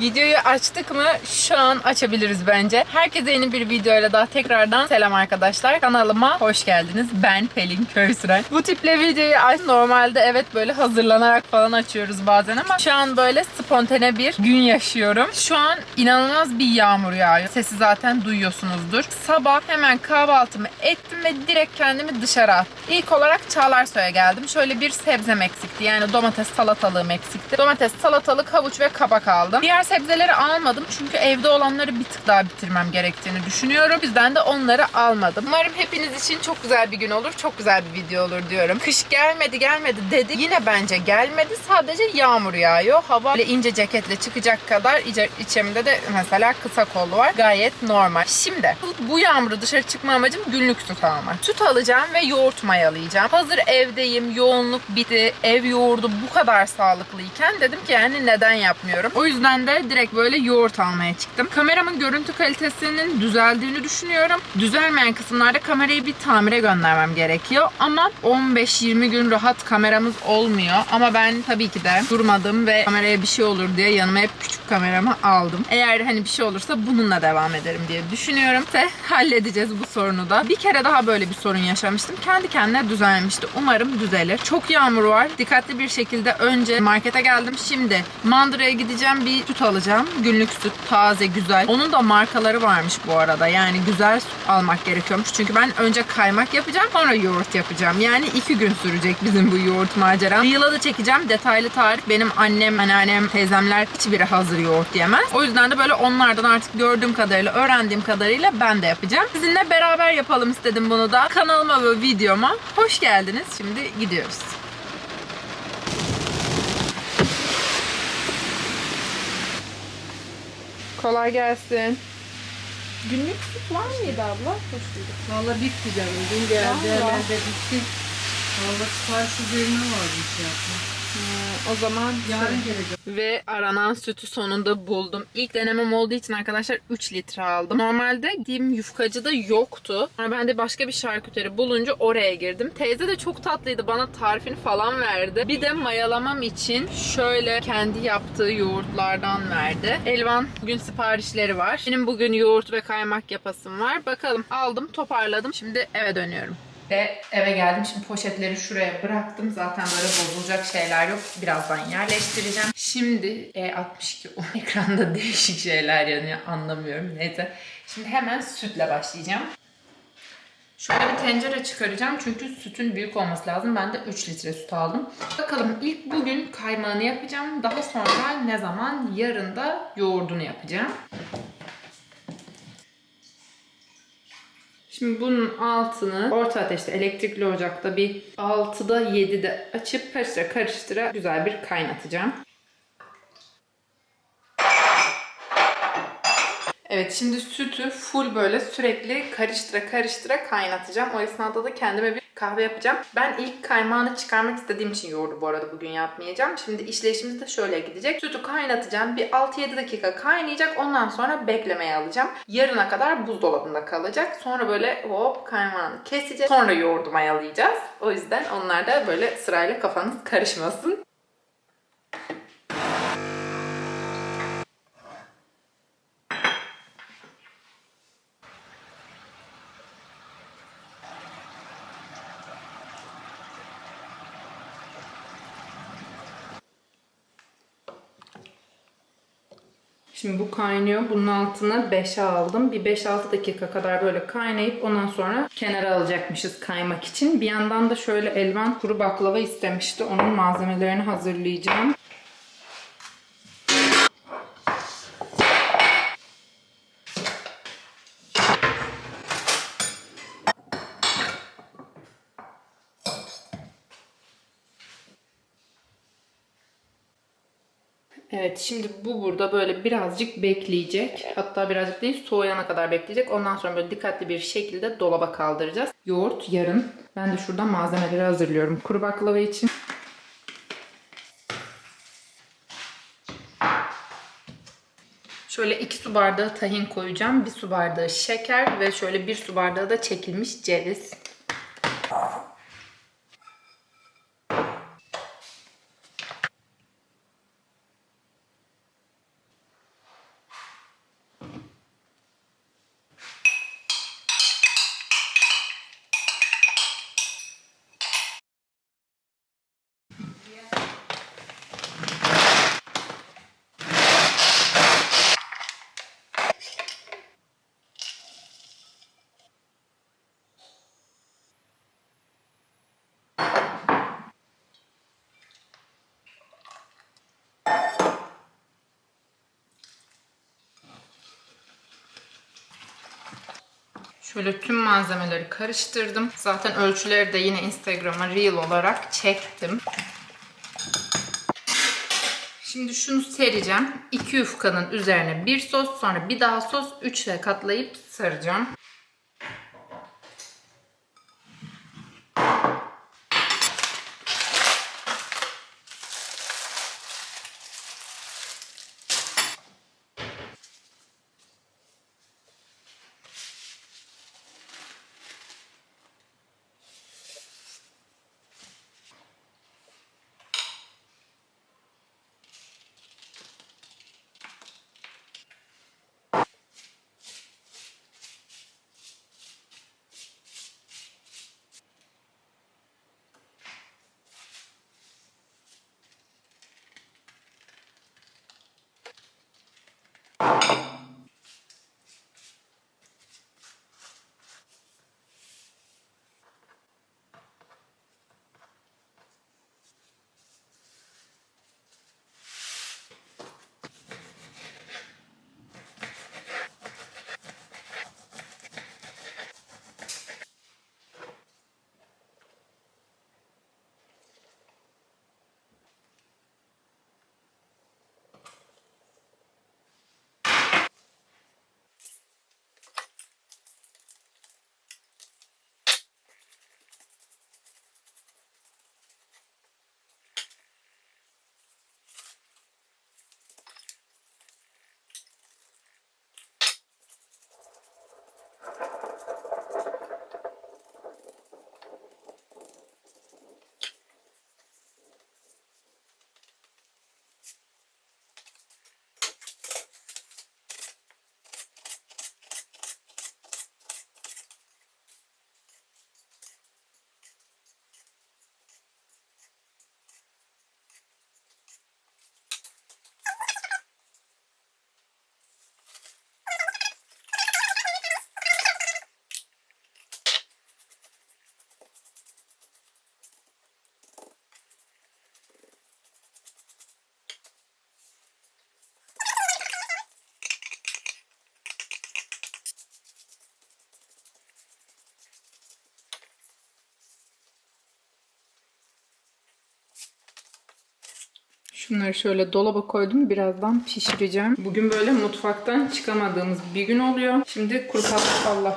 Videoyu açtık mı? Şu an açabiliriz bence. Herkese yeni bir videoyla daha tekrardan selam arkadaşlar. Kanalıma hoş geldiniz. Ben Pelin Köysüren. Bu tiple videoyu aç. Normalde evet böyle hazırlanarak falan açıyoruz bazen ama şu an böyle spontane bir gün yaşıyorum. Şu an inanılmaz bir yağmur yağıyor. Sesi zaten duyuyorsunuzdur. Sabah hemen kahvaltımı ettim ve direkt kendimi dışarı attım. İlk olarak Çağlarsoy'a geldim. Şöyle bir sebzem eksikti. Yani domates salatalığım eksikti. Domates, salatalık, havuç ve kabak aldım. Diğer sebzeleri almadım çünkü evde olanları bir tık daha bitirmem gerektiğini düşünüyorum. O yüzden de onları almadım. Umarım hepiniz için çok güzel bir gün olur. Çok güzel bir video olur diyorum. Kış gelmedi gelmedi dedi. Yine bence gelmedi. Sadece yağmur yağıyor. Hava böyle ince ceketle çıkacak kadar iç- içimde de mesela kısa kollu var. Gayet normal. Şimdi bu yağmuru dışarı çıkma amacım günlük süt almak. Süt alacağım ve yoğurt mayalayacağım. Hazır evdeyim. Yoğunluk bitti. Ev yoğurdu bu kadar sağlıklıyken dedim ki yani neden yapmıyorum. O yüzden de direkt böyle yoğurt almaya çıktım. Kameramın görüntü kalitesinin düzeldiğini düşünüyorum. Düzelmeyen kısımlarda kamerayı bir tamire göndermem gerekiyor. Ama 15-20 gün rahat kameramız olmuyor. Ama ben tabii ki de durmadım ve kameraya bir şey olur diye yanıma hep küçük kameramı aldım. Eğer hani bir şey olursa bununla devam ederim diye düşünüyorum. Ve halledeceğiz bu sorunu da. Bir kere daha böyle bir sorun yaşamıştım. Kendi kendine düzelmişti. Umarım düzelir. Çok yağmur var. Dikkatli bir şekilde önce markete geldim. Şimdi mandıraya gideceğim. Bir süt alacağım. Günlük süt. Taze, güzel. Onun da markaları varmış bu arada. Yani güzel süt almak gerekiyormuş. Çünkü ben önce kaymak yapacağım. Sonra yoğurt yapacağım. Yani iki gün sürecek bizim bu yoğurt macera. Reel'a da çekeceğim. Detaylı tarif. Benim annem, anneannem, teyzemler hiçbiri hazır yoğurt yemez. O yüzden de böyle onlardan artık gördüğüm kadarıyla, öğrendiğim kadarıyla ben de yapacağım. Sizinle beraber yapalım istedim bunu da. Kanalıma ve videoma hoş geldiniz. Şimdi gidiyoruz. Kolay gelsin. Günlük süt var mıydı abla? Hoş bulduk. Valla bitti canım. Dün geldi Vallahi. herhalde bitti. Valla sipariş üzerine var bir şey yapma. O zaman Yarın gelecek. Ve aranan sütü sonunda buldum. İlk denemem olduğu için arkadaşlar 3 litre aldım. Normalde gittiğim yufkacıda yoktu. Sonra ben de başka bir şarküteri bulunca oraya girdim. Teyze de çok tatlıydı. Bana tarifini falan verdi. Bir de mayalamam için şöyle kendi yaptığı yoğurtlardan verdi. Elvan bugün siparişleri var. Benim bugün yoğurt ve kaymak yapasım var. Bakalım aldım toparladım. Şimdi eve dönüyorum. Ve eve geldim. Şimdi poşetleri şuraya bıraktım. Zaten böyle bozulacak şeyler yok. Birazdan yerleştireceğim. Şimdi E62 o ekranda değişik şeyler yanıyor. Anlamıyorum. Neyse. Şimdi hemen sütle başlayacağım. Şöyle bir tencere çıkaracağım çünkü sütün büyük olması lazım. Ben de 3 litre süt aldım. Bakalım ilk bugün kaymağını yapacağım. Daha sonra ne zaman? Yarın da yoğurdunu yapacağım. Şimdi bunun altını orta ateşte elektrikli ocakta bir 6'da 7'de açıp karıştıra karıştıra güzel bir kaynatacağım. Evet şimdi sütü full böyle sürekli karıştıra karıştıra kaynatacağım. O esnada da kendime bir kahve yapacağım. Ben ilk kaymağını çıkarmak istediğim için yoğurdu bu arada bugün yapmayacağım. Şimdi işleyişimiz de şöyle gidecek. Sütü kaynatacağım. Bir 6-7 dakika kaynayacak. Ondan sonra beklemeye alacağım. Yarına kadar buzdolabında kalacak. Sonra böyle hop kaymağını keseceğiz. Sonra yoğurdu mayalayacağız. O yüzden onlar da böyle sırayla kafanız karışmasın. Şimdi bu kaynıyor. Bunun altına 5'e aldım. Bir 5-6 dakika kadar böyle kaynayıp ondan sonra kenara alacakmışız kaymak için. Bir yandan da şöyle elvan kuru baklava istemişti. Onun malzemelerini hazırlayacağım. Evet şimdi bu burada böyle birazcık bekleyecek. Hatta birazcık değil soğuyana kadar bekleyecek. Ondan sonra böyle dikkatli bir şekilde dolaba kaldıracağız. Yoğurt yarın. Ben de şuradan malzemeleri hazırlıyorum. Kuru baklava için. Şöyle 2 su bardağı tahin koyacağım. 1 su bardağı şeker ve şöyle 1 su bardağı da çekilmiş ceviz. Şöyle tüm malzemeleri karıştırdım. Zaten ölçüleri de yine Instagram'a reel olarak çektim. Şimdi şunu sereceğim. İki yufkanın üzerine bir sos, sonra bir daha sos, üçle katlayıp saracağım. Şunları şöyle dolaba koydum. Birazdan pişireceğim. Bugün böyle mutfaktan çıkamadığımız bir gün oluyor. Şimdi kuru pat Allah.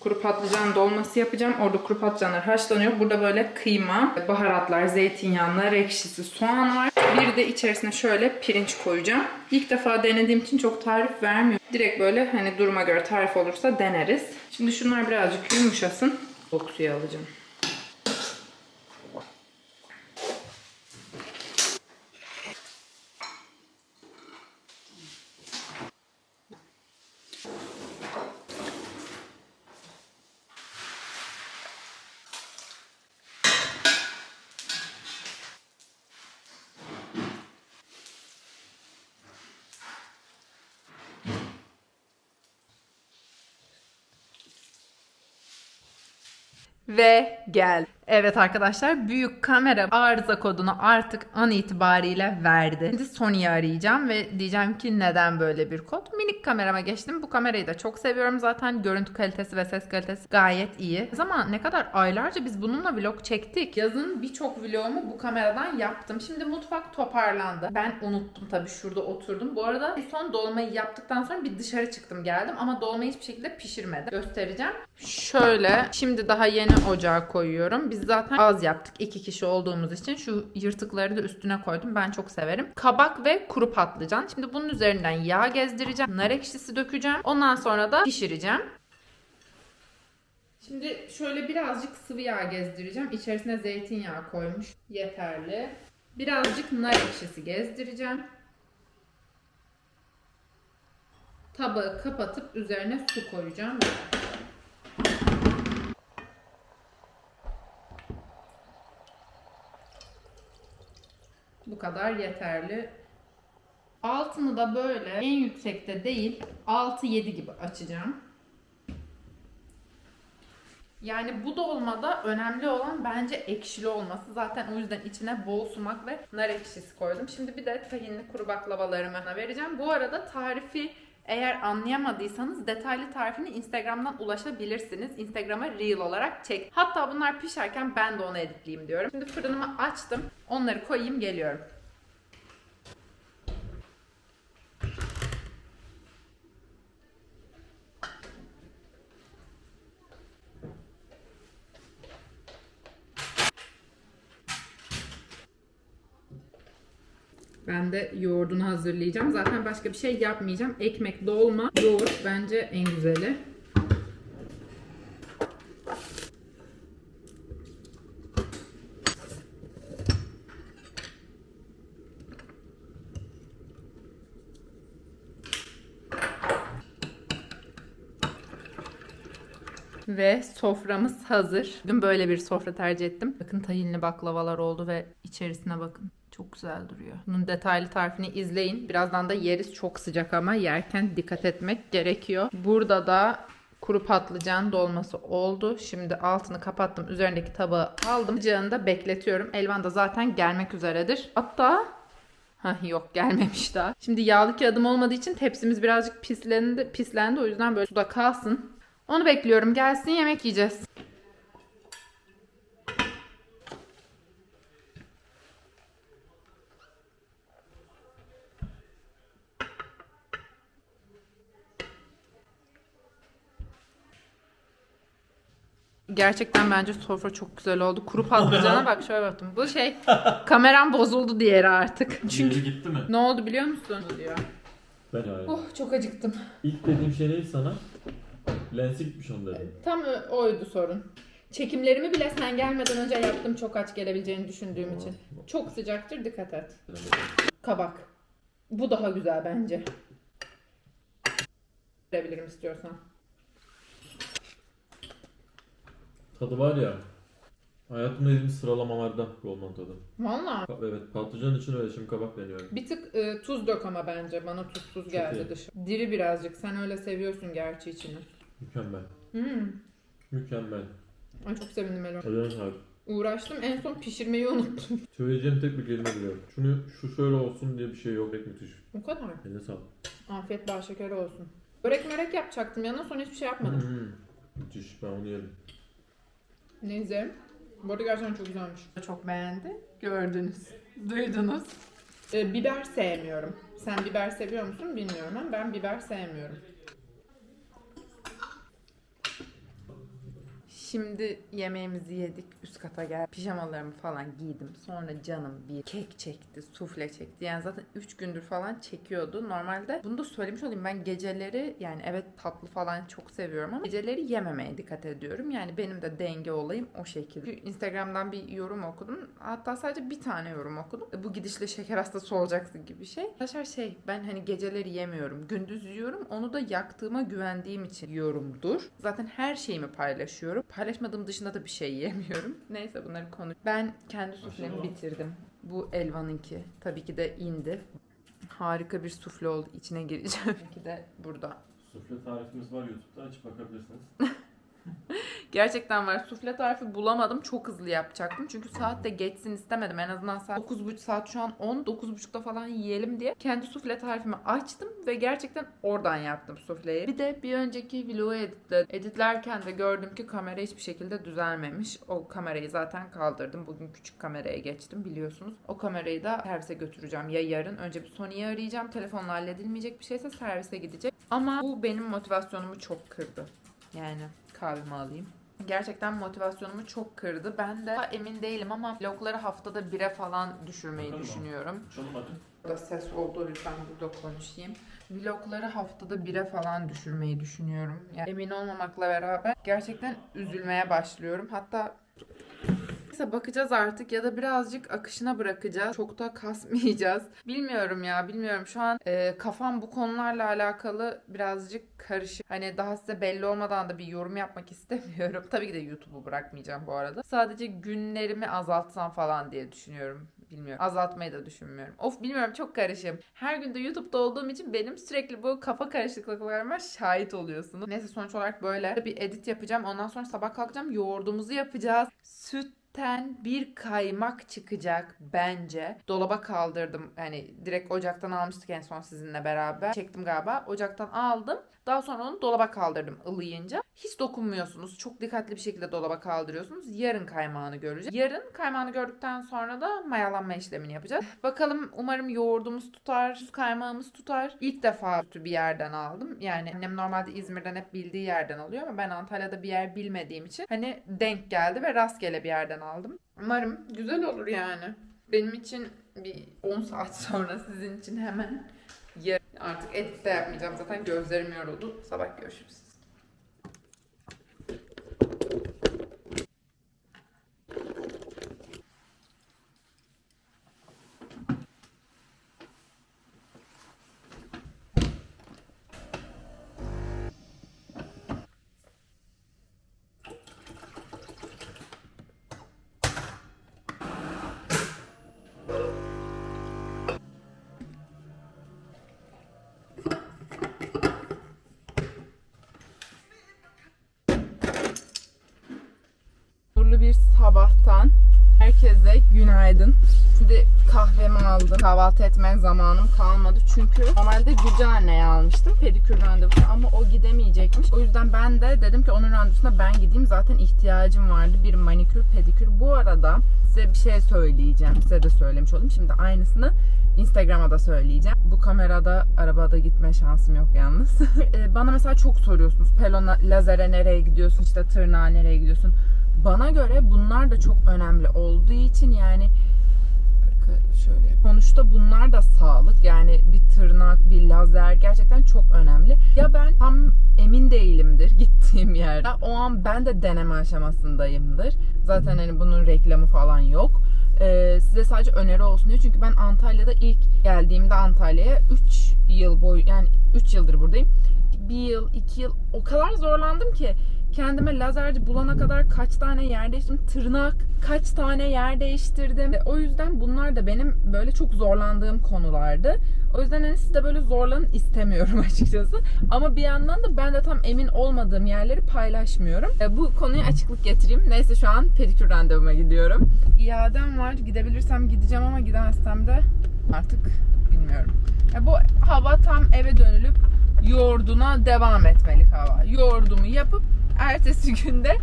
Kuru patlıcan dolması yapacağım. Orada kuru patlıcanlar haşlanıyor. Burada böyle kıyma, baharatlar, zeytinyağı, nar ekşisi, soğan var. Bir de içerisine şöyle pirinç koyacağım. İlk defa denediğim için çok tarif vermiyorum. Direkt böyle hani duruma göre tarif olursa deneriz. Şimdi şunlar birazcık yumuşasın. Soğuk suya alacağım. Ve gel. Evet arkadaşlar büyük kamera arıza kodunu artık an itibariyle verdi. Şimdi Sony'yi arayacağım ve diyeceğim ki neden böyle bir kod. Minik kamerama geçtim. Bu kamerayı da çok seviyorum zaten. Görüntü kalitesi ve ses kalitesi gayet iyi. Ama ne kadar aylarca biz bununla vlog çektik. Yazın birçok vlogumu bu kameradan yaptım. Şimdi mutfak toparlandı. Ben unuttum tabii şurada oturdum. Bu arada son dolmayı yaptıktan sonra bir dışarı çıktım geldim ama dolmayı hiçbir şekilde pişirmedim. Göstereceğim. Şöyle şimdi daha yeni ocağa koyuyorum. Biz zaten az yaptık iki kişi olduğumuz için şu yırtıkları da üstüne koydum. Ben çok severim. Kabak ve kuru patlıcan. Şimdi bunun üzerinden yağ gezdireceğim. Nar ekşisi dökeceğim. Ondan sonra da pişireceğim. Şimdi şöyle birazcık sıvı yağ gezdireceğim. İçerisine zeytinyağı koymuş. Yeterli. Birazcık nar ekşisi gezdireceğim. Tabağı kapatıp üzerine su koyacağım. Bu kadar yeterli. Altını da böyle en yüksekte değil 6-7 gibi açacağım. Yani bu dolmada önemli olan bence ekşili olması. Zaten o yüzden içine bol sumak ve nar ekşisi koydum. Şimdi bir de tahinli kuru baklavalarımı vereceğim. Bu arada tarifi Eğer anlayamadıysanız detaylı tarifini Instagram'dan ulaşabilirsiniz. Instagram'a Reel olarak çek. Hatta bunlar pişerken ben de onu editleyeyim diyorum. Şimdi fırınımı açtım. Onları koyayım geliyorum. Ben de yoğurdunu hazırlayacağım. Zaten başka bir şey yapmayacağım. Ekmek, dolma, yoğurt bence en güzeli. Ve soframız hazır. Dün böyle bir sofra tercih ettim. Bakın tahinli baklavalar oldu ve içerisine bakın. Çok güzel duruyor. Bunun detaylı tarifini izleyin. Birazdan da yeriz. Çok sıcak ama yerken dikkat etmek gerekiyor. Burada da kuru patlıcan dolması oldu. Şimdi altını kapattım. Üzerindeki tabağı aldım. Sıcağını da bekletiyorum. Elvan da zaten gelmek üzeredir. Hatta Hah yok gelmemiş daha. Şimdi yağlı kağıdım olmadığı için tepsimiz birazcık pislendi, pislendi. O yüzden böyle suda kalsın. Onu bekliyorum. Gelsin yemek yiyeceğiz. Gerçekten bence sofra çok güzel oldu. Kuru patlıcana bak şöyle baktım. Bu şey kameram bozuldu diğeri artık. Çünkü Çünkü gitti mi? ne oldu biliyor musun? diyor. Ben hayır. Oh çok acıktım. İlk dediğim şey neydi sana? Lensi gitmiş onu dedim. Tam ö- oydu sorun. Çekimlerimi bile sen gelmeden önce yaptım çok aç gelebileceğini düşündüğüm için. Çok sıcaktır dikkat et. Kabak. Bu daha güzel bence. Verebilirim istiyorsan. Tadı var ya. Hayatımda yediğim sıralamalardan dolmanın tadı. Valla. Pa- Evet patlıcan için öyle şimdi kabak deniyorum. Bir tık e, tuz dök ama bence. Bana tuzsuz geldi iyi. dışı. Diri birazcık. Sen öyle seviyorsun gerçi içini. Mükemmel. Hmm. Mükemmel. Ay çok sevindim Elo. Acayip harika. Uğraştım en son pişirmeyi unuttum. Söyleyeceğim tek bir kelime bile yok. Şunu şu şöyle olsun diye bir şey yok. Pek müthiş. o kadar. Eline sağlık. Afiyet bal şekeri olsun. Börek mörek yapacaktım yanına sonra hiçbir şey yapmadım. Hmm. Müthiş. Ben onu yerim. Neyse. Bu arada gerçekten çok güzelmiş. Çok beğendi. Gördünüz. Duydunuz. Ee, biber sevmiyorum. Sen biber seviyor musun bilmiyorum ama ben biber sevmiyorum. Şimdi yemeğimizi yedik. Üst kata gel. Pijamalarımı falan giydim. Sonra canım bir kek çekti, sufle çekti. Yani zaten 3 gündür falan çekiyordu. Normalde bunu da söylemiş olayım. Ben geceleri yani evet tatlı falan çok seviyorum ama geceleri yememeye dikkat ediyorum. Yani benim de denge olayım o şekilde. Instagram'dan bir yorum okudum. Hatta sadece bir tane yorum okudum. Bu gidişle şeker hastası olacaksın gibi bir şey. Arkadaşlar şey ben hani geceleri yemiyorum. Gündüz yiyorum. Onu da yaktığıma güvendiğim için yiyorumdur. Zaten her şeyimi paylaşıyorum. Paylaşmadığım dışında da bir şey yemiyorum. Neyse bunları konu. Ben kendi suflemi bitirdim. Bu Elvan'ınki. Tabii ki de indi. Harika bir sufle oldu. İçine gireceğim. Tabii ki de burada. Sufle tarifimiz var YouTube'da açıp bakabilirsiniz. Gerçekten var. Sufle tarifi bulamadım. Çok hızlı yapacaktım. Çünkü saat de geçsin istemedim. En azından saat 9.30 saat şu an 10. 9.30'da falan yiyelim diye. Kendi sufle tarifimi açtım ve gerçekten oradan yaptım sufleyi. Bir de bir önceki vlogu editledim. Editlerken de gördüm ki kamera hiçbir şekilde düzelmemiş. O kamerayı zaten kaldırdım. Bugün küçük kameraya geçtim biliyorsunuz. O kamerayı da servise götüreceğim. Ya yarın önce bir Sony'yi arayacağım. Telefonla halledilmeyecek bir şeyse servise gidecek. Ama bu benim motivasyonumu çok kırdı. Yani kahvemi alayım. Gerçekten motivasyonumu çok kırdı. Ben de emin değilim ama vlogları haftada bire falan düşürmeyi Bakalım. düşünüyorum. Çalım hadi. Burada ses olduğu yüzden burada konuşayım. Vlogları haftada bire falan düşürmeyi düşünüyorum. Yani emin olmamakla beraber gerçekten üzülmeye başlıyorum. Hatta Neyse bakacağız artık ya da birazcık akışına bırakacağız. Çok da kasmayacağız. Bilmiyorum ya bilmiyorum. Şu an e, kafam bu konularla alakalı birazcık karışık. Hani daha size belli olmadan da bir yorum yapmak istemiyorum. Tabii ki de YouTube'u bırakmayacağım bu arada. Sadece günlerimi azaltsam falan diye düşünüyorum. Bilmiyorum. Azaltmayı da düşünmüyorum. Of bilmiyorum çok karışım. Her gün de YouTube'da olduğum için benim sürekli bu kafa karışıklıklarıma şahit oluyorsunuz. Neyse sonuç olarak böyle bir edit yapacağım. Ondan sonra sabah kalkacağım. Yoğurdumuzu yapacağız. Süt Hafiften bir kaymak çıkacak bence. Dolaba kaldırdım. Yani direkt ocaktan almıştık en son sizinle beraber. Çektim galiba. Ocaktan aldım. Daha sonra onu dolaba kaldırdım ılıyınca. Hiç dokunmuyorsunuz. Çok dikkatli bir şekilde dolaba kaldırıyorsunuz. Yarın kaymağını göreceğiz. Yarın kaymağını gördükten sonra da mayalanma işlemini yapacağız. Bakalım umarım yoğurdumuz tutar, kaymağımız tutar. İlk defa sütü bir yerden aldım. Yani annem normalde İzmir'den hep bildiği yerden alıyor ama ben Antalya'da bir yer bilmediğim için hani denk geldi ve rastgele bir yerden aldım. Umarım güzel olur yani. Benim için bir 10 saat sonra sizin için hemen artık edit de yapmayacağım zaten gözlerim yoruldu. Sabah görüşürüz. Bir sabahtan herkese günaydın. Şimdi kahvemi aldım. Kahvaltı etme zamanım kalmadı. Çünkü normalde Gülcan anneye almıştım pedikür randevusu ama o gidemeyecekmiş. O yüzden ben de dedim ki onun randevusuna ben gideyim. Zaten ihtiyacım vardı bir manikür pedikür. Bu arada size bir şey söyleyeceğim. Size de söylemiş oldum. Şimdi aynısını Instagram'a da söyleyeceğim. Bu kamerada arabada gitme şansım yok yalnız. E, Bana mesela çok soruyorsunuz. Pelona lazere nereye gidiyorsun? İşte tırnağa nereye gidiyorsun? Bana göre bunlar da çok önemli olduğu için yani şöyle sonuçta bunlar da sağlık. Yani bir tırnak bir lazer gerçekten çok önemli. Ya ben tam emin değilimdir gittiğim yerde. O an ben de deneme aşamasındayımdır. Zaten hani bunun reklamı falan yok. Ee, size sadece öneri olsun diye. Çünkü ben Antalya'da ilk geldiğimde Antalya'ya 3 yıl boyu yani 3 yıldır buradayım. Bir yıl, iki yıl o kadar zorlandım ki kendime lazerci bulana kadar kaç tane yer değiştirdim. Tırnak kaç tane yer değiştirdim. O yüzden bunlar da benim böyle çok zorlandığım konulardı. O yüzden hani siz de böyle zorlanın istemiyorum açıkçası. Ama bir yandan da ben de tam emin olmadığım yerleri paylaşmıyorum. E, Bu konuya açıklık getireyim. Neyse şu an pedikür randevuma gidiyorum. İadem var. Gidebilirsem gideceğim ama gidemezsem de artık bilmiyorum. Ya bu hava tam eve dönülüp yoğurduna devam etmelik hava. Yoğurdumu yapıp ertesi günde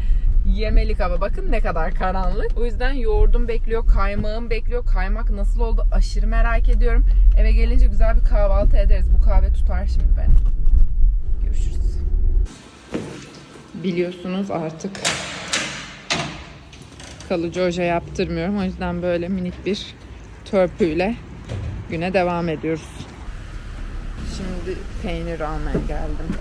yemelik hava. Bakın ne kadar karanlık. O yüzden yoğurdum bekliyor, kaymağım bekliyor. Kaymak nasıl oldu aşırı merak ediyorum. Eve gelince güzel bir kahvaltı ederiz. Bu kahve tutar şimdi beni. Görüşürüz. Biliyorsunuz artık kalıcı oje yaptırmıyorum. O yüzden böyle minik bir törpüyle güne devam ediyoruz. Şimdi peynir almaya geldim.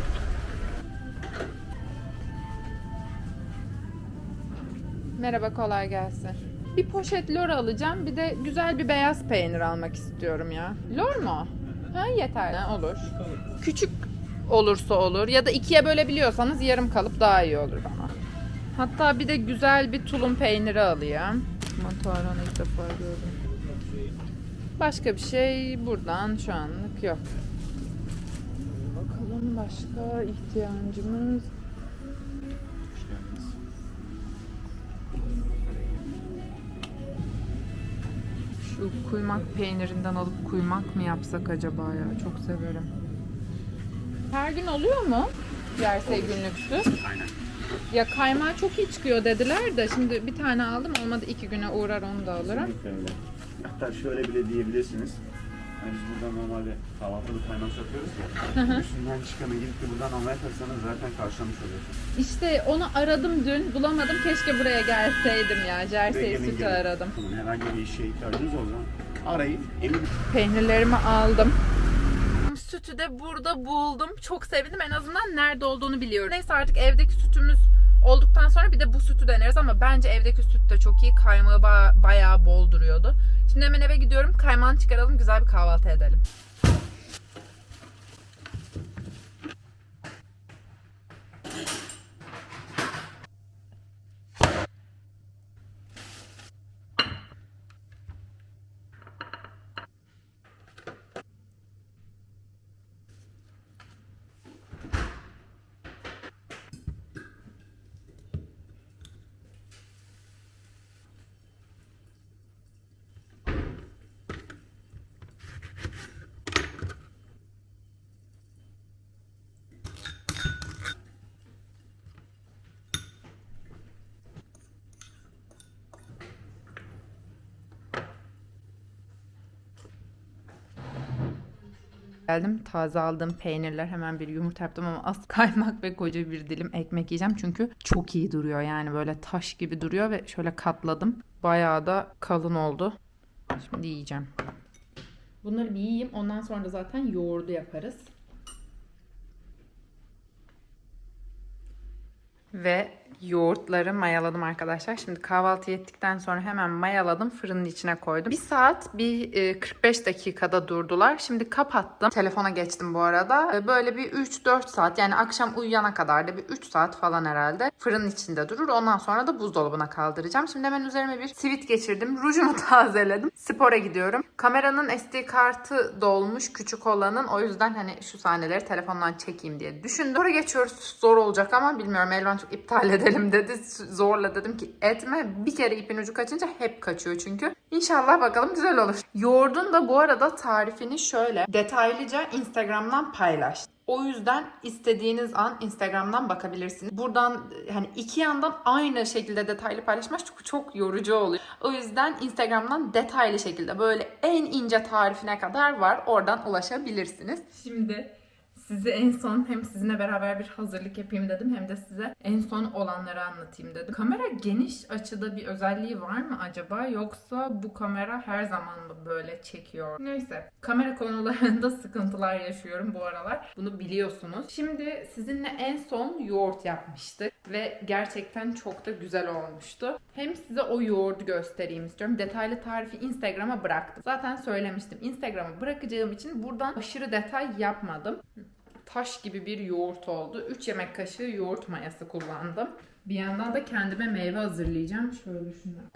Merhaba kolay gelsin. Bir poşet lor alacağım. Bir de güzel bir beyaz peynir almak istiyorum ya. Lor mu? Ha yeter. Ha, olur. Küçük olursa olur. Ya da ikiye bölebiliyorsanız yarım kalıp daha iyi olur bana. Hatta bir de güzel bir tulum peyniri alayım. Mantarını ilk defa gördüm. Başka bir şey buradan şu anlık yok. Bakalım başka ihtiyacımız. Kuymak peynirinden alıp kuymak mı yapsak acaba ya? Çok severim. Her gün oluyor mu? Yersey günlük süt. Aynen. Ya kaymağı çok iyi çıkıyor dediler de şimdi bir tane aldım olmadı iki güne uğrar onu da alırım. Kesinlikle öyle. Hatta şöyle bile diyebilirsiniz. Yani biz buradan normalde kahvaltıda kaymak satıyoruz ya. Üstünden çıkanı gidip de buradan almaya kalksanız zaten karşılamış oluyorsunuz. İşte onu aradım dün bulamadım keşke buraya gelseydim ya. Jersey gelin sütü gelin. aradım. Tamam, herhangi bir işe ihtiyacınız o zaman arayın. Emin Peynirlerimi aldım. Sütü de burada buldum. Çok sevindim. En azından nerede olduğunu biliyorum. Neyse artık evdeki sütümüz olduktan sonra bir de bu sütü deneriz ama bence evdeki süt de çok iyi. Kaymağı ba- bayağı bol duruyordu. Şimdi hemen eve gidiyorum. Kaymağını çıkaralım. Güzel bir kahvaltı edelim. Geldim taze aldığım peynirler hemen bir yumurta yaptım ama az kaymak ve koca bir dilim ekmek yiyeceğim. Çünkü çok iyi duruyor yani böyle taş gibi duruyor ve şöyle katladım. Bayağı da kalın oldu. Şimdi yiyeceğim. Bunları bir yiyeyim ondan sonra zaten yoğurdu yaparız. Ve yoğurtları mayaladım arkadaşlar. Şimdi kahvaltı ettikten sonra hemen mayaladım. Fırının içine koydum. Bir saat bir e, 45 dakikada durdular. Şimdi kapattım. Telefona geçtim bu arada. E, Böyle bir 3-4 saat yani akşam uyuyana kadar da bir 3 saat falan herhalde fırının içinde durur. Ondan sonra da buzdolabına kaldıracağım. Şimdi hemen üzerime bir sivit geçirdim. Rujumu tazeledim. Spora gidiyorum. Kameranın SD kartı dolmuş küçük olanın. O yüzden hani şu sahneleri telefondan çekeyim diye düşündüm. Sonra geçiyoruz. Zor olacak ama bilmiyorum. Elvan çok iptal edelim dedi. Zorla dedim ki etme. Bir kere ipin ucu kaçınca hep kaçıyor çünkü. İnşallah bakalım güzel olur. Yoğurdun da bu arada tarifini şöyle detaylıca Instagram'dan paylaş. O yüzden istediğiniz an Instagram'dan bakabilirsiniz. Buradan hani iki yandan aynı şekilde detaylı paylaşmak çok, çok yorucu oluyor. O yüzden Instagram'dan detaylı şekilde böyle en ince tarifine kadar var. Oradan ulaşabilirsiniz. Şimdi size en son hem sizinle beraber bir hazırlık yapayım dedim hem de size en son olanları anlatayım dedim. Kamera geniş açıda bir özelliği var mı acaba yoksa bu kamera her zaman mı böyle çekiyor? Neyse kamera konularında sıkıntılar yaşıyorum bu aralar. Bunu biliyorsunuz. Şimdi sizinle en son yoğurt yapmıştık ve gerçekten çok da güzel olmuştu. Hem size o yoğurdu göstereyim istiyorum. Detaylı tarifi Instagram'a bıraktım. Zaten söylemiştim. Instagram'a bırakacağım için buradan aşırı detay yapmadım taş gibi bir yoğurt oldu. 3 yemek kaşığı yoğurt mayası kullandım. Bir yandan da kendime meyve hazırlayacağım. Şöyle şunları.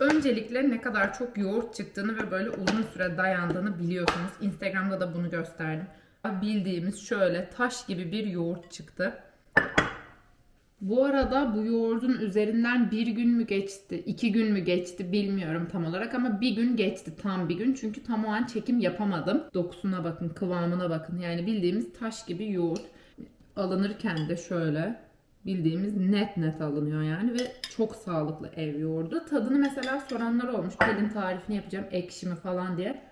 Öncelikle ne kadar çok yoğurt çıktığını ve böyle uzun süre dayandığını biliyorsunuz. Instagram'da da bunu gösterdim. Bildiğimiz şöyle taş gibi bir yoğurt çıktı. Bu arada bu yoğurdun üzerinden bir gün mü geçti, iki gün mü geçti bilmiyorum tam olarak ama bir gün geçti tam bir gün. Çünkü tam o an çekim yapamadım. Dokusuna bakın, kıvamına bakın. Yani bildiğimiz taş gibi yoğurt. Alınırken de şöyle bildiğimiz net net alınıyor yani ve çok sağlıklı ev yoğurdu. Tadını mesela soranlar olmuş. Pelin tarifini yapacağım ekşi mi falan diye.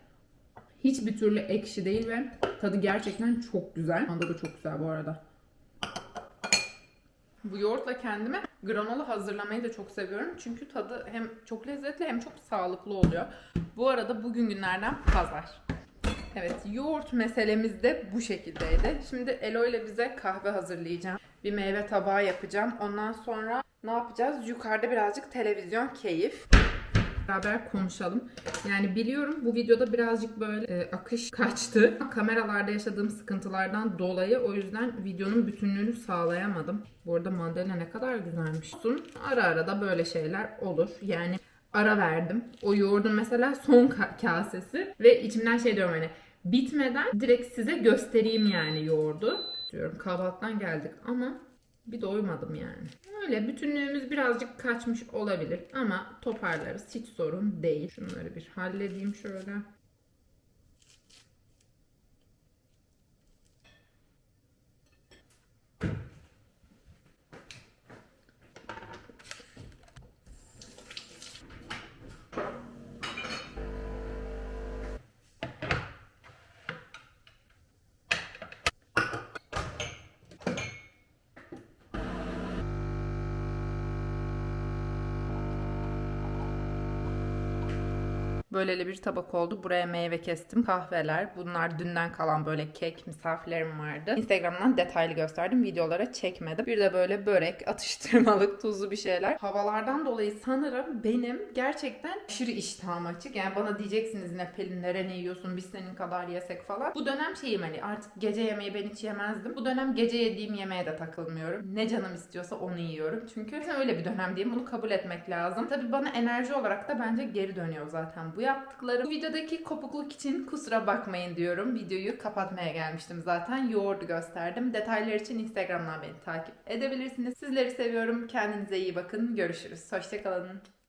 Hiçbir türlü ekşi değil ve tadı gerçekten çok güzel. Tadı da çok güzel bu arada. Bu yoğurtla kendime granola hazırlamayı da çok seviyorum. Çünkü tadı hem çok lezzetli hem çok sağlıklı oluyor. Bu arada bugün günlerden pazar. Evet yoğurt meselemiz de bu şekildeydi. Şimdi Elo ile bize kahve hazırlayacağım. Bir meyve tabağı yapacağım. Ondan sonra ne yapacağız? Yukarıda birazcık televizyon keyif beraber konuşalım. Yani biliyorum bu videoda birazcık böyle e, akış kaçtı. Kameralarda yaşadığım sıkıntılardan dolayı o yüzden videonun bütünlüğünü sağlayamadım. Bu arada mandalina ne kadar güzelmiş. Ara ara da böyle şeyler olur. Yani ara verdim. O yoğurdun mesela son ka- kasesi ve içimden şey diyorum hani bitmeden direkt size göstereyim yani yoğurdu. Diyorum kahvaltıdan geldik ama bir doymadım yani. Öyle bütünlüğümüz birazcık kaçmış olabilir ama toparlarız. Hiç sorun değil. Şunları bir halledeyim şöyle. Böyleli bir tabak oldu. Buraya meyve kestim. Kahveler. Bunlar dünden kalan böyle kek misafirlerim vardı. Instagram'dan detaylı gösterdim. Videolara çekmedim. Bir de böyle börek, atıştırmalık, tuzlu bir şeyler. Havalardan dolayı sanırım benim gerçekten aşırı iştahım açık. Yani bana diyeceksiniz ne Pelinlere ne yiyorsun biz senin kadar yesek falan. Bu dönem şeyim hani artık gece yemeği ben hiç yemezdim. Bu dönem gece yediğim yemeğe de takılmıyorum. Ne canım istiyorsa onu yiyorum. Çünkü öyle bir dönem diyeyim. Bunu kabul etmek lazım. Tabii bana enerji olarak da bence geri dönüyor zaten bu yaptıklarım. Bu videodaki kopukluk için kusura bakmayın diyorum. Videoyu kapatmaya gelmiştim zaten. Yoğurdu gösterdim. Detaylar için Instagram'dan beni takip edebilirsiniz. Sizleri seviyorum. Kendinize iyi bakın. Görüşürüz. Hoşçakalın.